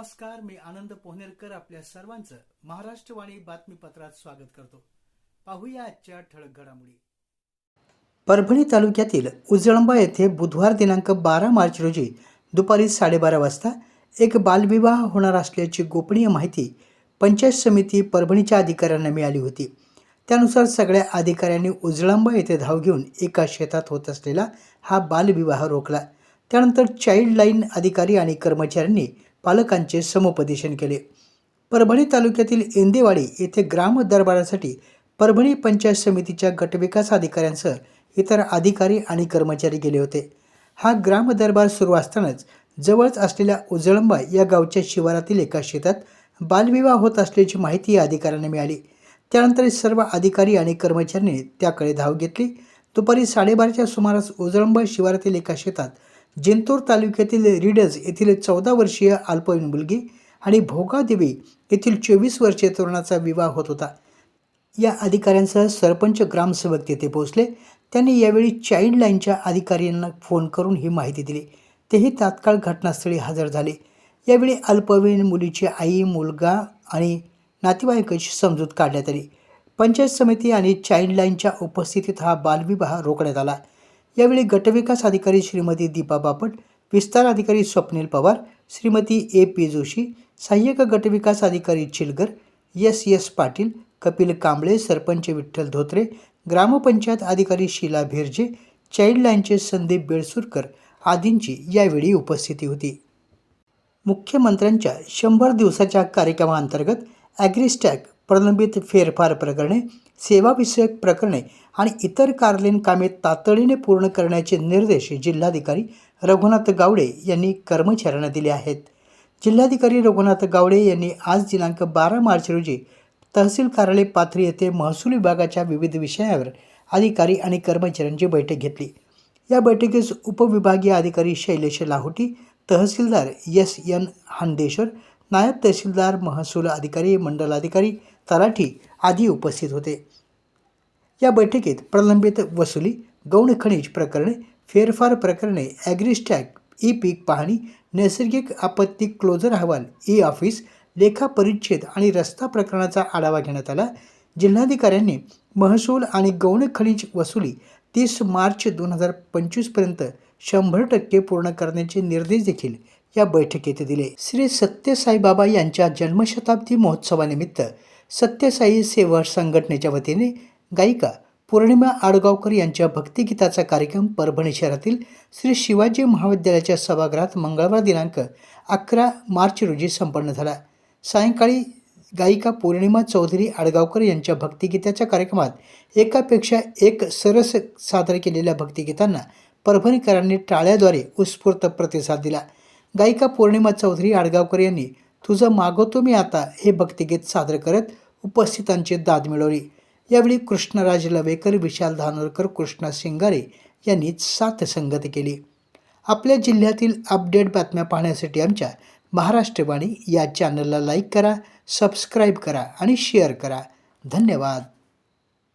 नमस्कार मी आनंद पोहनेरकर आपल्या सर्वांचं महाराष्ट्रवाणी बातमीपत्रात स्वागत करतो. पाहूया आजच्या ठळक घडामोडी. परभणी तालुक्यातील उजळंबा येथे बुधवार दिनांक बारा मार्च रोजी दुपारी साडेबारा वाजता एक बालविवाह होणार असल्याची गोपनीय माहिती पंचायत समिती परभणीच्या अधिकाऱ्यांना मिळाली होती. त्यानुसार सगळ्या अधिकाऱ्यांनी उजळंबा येथे धाव घेऊन एका शेतात होत असलेला हा बालविवाह रोखला. त्यानंतर चाईल्ड लाईन अधिकारी आणि कर्मचाऱ्यांनी पालकांचे समुपदेशन केले. परभणी तालुक्यातील इंदेवाडी येथे ग्राम दरबारासाठी परभणी पंचायत समितीच्या गटविकास अधिकाऱ्यांसह इतर अधिकारी आणि कर्मचारी गेले होते. हा ग्राम दरबार सुरू असतानाच जवळच असलेल्या उजळंबा या गावच्या शिवारातील एका शेतात बालविवाह होत असल्याची माहिती या अधिकाऱ्यांना मिळाली. त्यानंतर सर्व अधिकारी आणि कर्मचाऱ्यांनी त्याकडे धाव घेतली. दुपारी साडेबाराच्या सुमारास उजळंबा शिवारातील एका शेतात जिंतूर तालुक्यातील रिडज येथील चौदा वर्षीय अल्पवयीन मुलगी आणि भोगादेवी येथील चोवीस वर्षीय तरुणाचा विवाह होत होता. या अधिकाऱ्यांसह सरपंच ग्रामसेवक तेथे पोहोचले. त्यांनी यावेळी चाइल्ड लाईनच्या अधिकाऱ्यांना फोन करून ही माहिती दिली. तेही तात्काळ घटनास्थळी हजर झाले. यावेळी अल्पवयीन मुलीची आई मुलगा आणि नातेवाईकाची समजूत काढण्यात आली. पंचायत समिती आणि चाइल्ड लाईनच्या उपस्थितीत हा बालविवाह रोखण्यात आला. यावेळी गटविकास अधिकारी श्रीमती दीपा बापट विस्तार अधिकारी स्वप्नील पवार श्रीमती ए पी जोशी सहाय्यक गटविकास अधिकारी चिलगर एस एस पाटील कपिल कांबळे सरपंच विठ्ठल धोत्रे ग्रामपंचायत अधिकारी शीला भेरजे चाइल्ड लाईनचे संदीप बेळसुरकर आदींची यावेळी उपस्थिती होती. मुख्यमंत्र्यांच्या शंभर दिवसाच्या कार्यक्रमाअंतर्गत ॲग्रिस्टॅग प्रलंबित फेरफार प्रकरणे सेवाविषयक प्रकरणे आणि इतर कार्यालयीन कामे तातडीने पूर्ण करण्याचे निर्देश जिल्हाधिकारी रघुनाथ गावडे यांनी कर्मचाऱ्यांना दिले आहेत. जिल्हाधिकारी रघुनाथ गावडे यांनी आज दिनांक बारा मार्च रोजी तहसील कार्यालय पाथरी येथे महसूल विभागाच्या विविध विषयावर अधिकारी आणि कर्मचाऱ्यांची बैठक घेतली. या बैठकीस उपविभागीय अधिकारी शैलेश लाहोटी तहसीलदार एस एन हांदेश्वर नायब तहसीलदार महसूल अधिकारी मंडलाधिकारी तलाठी आदी उपस्थित होते. या बैठकीत प्रलंबित वसुली गौण खनिज प्रकरणे फेरफार प्रकरणे ॲग्रिस्टॅक ई पीक पाहणी नैसर्गिक आपत्ती क्लोजर अहवाल ई ऑफिस लेखा परिच्छेद आणि रस्ता प्रकरणाचा आढावा घेण्यात आला. जिल्हाधिकाऱ्यांनी महसूल आणि गौण खनिज वसुली तीस मार्च दोन हजार पंचवीसपर्यंत शंभर टक्के पूर्ण करण्याचे निर्देश देखील या बैठकीत दिले. श्री सत्यसाईबाबा यांच्या जन्मशताब्दी महोत्सवानिमित्त सत्यसाई सेवा संघटनेच्या वतीने गायिका पौर्णिमा आडगावकर यांच्या भक्तिगीताचा कार्यक्रम परभणी शहरातील श्री शिवाजी महाविद्यालयाच्या सभागृहात मंगळवार दिनांक अकरा मार्च रोजी संपन्न झाला. सायंकाळी गायिका पौर्णिमा चौधरी आडगावकर यांच्या भक्तिगीताच्या कार्यक्रमात एकापेक्षा एक सरस सादर केलेल्या भक्तिगीतांना परभणीकरांनी टाळ्याद्वारे उत्स्फूर्त प्रतिसाद दिला. गायिका पौर्णिमा चौधरी आडगावकर यांनी तुझं मागवतो मी आता हे भक्तिगीत सादर करत उपस्थितांची दाद मिळवली. यावेळी कृष्णराज लवेकर विशाल धानोरकर कृष्णा सिंगारे यांनी साथ संगत केली. आपल्या जिल्ह्यातील अपडेट बातम्या पाहण्यासाठी आमच्या महाराष्ट्रवाणी या चॅनलला लाईक करा सबस्क्राईब करा आणि शेअर करा. धन्यवाद.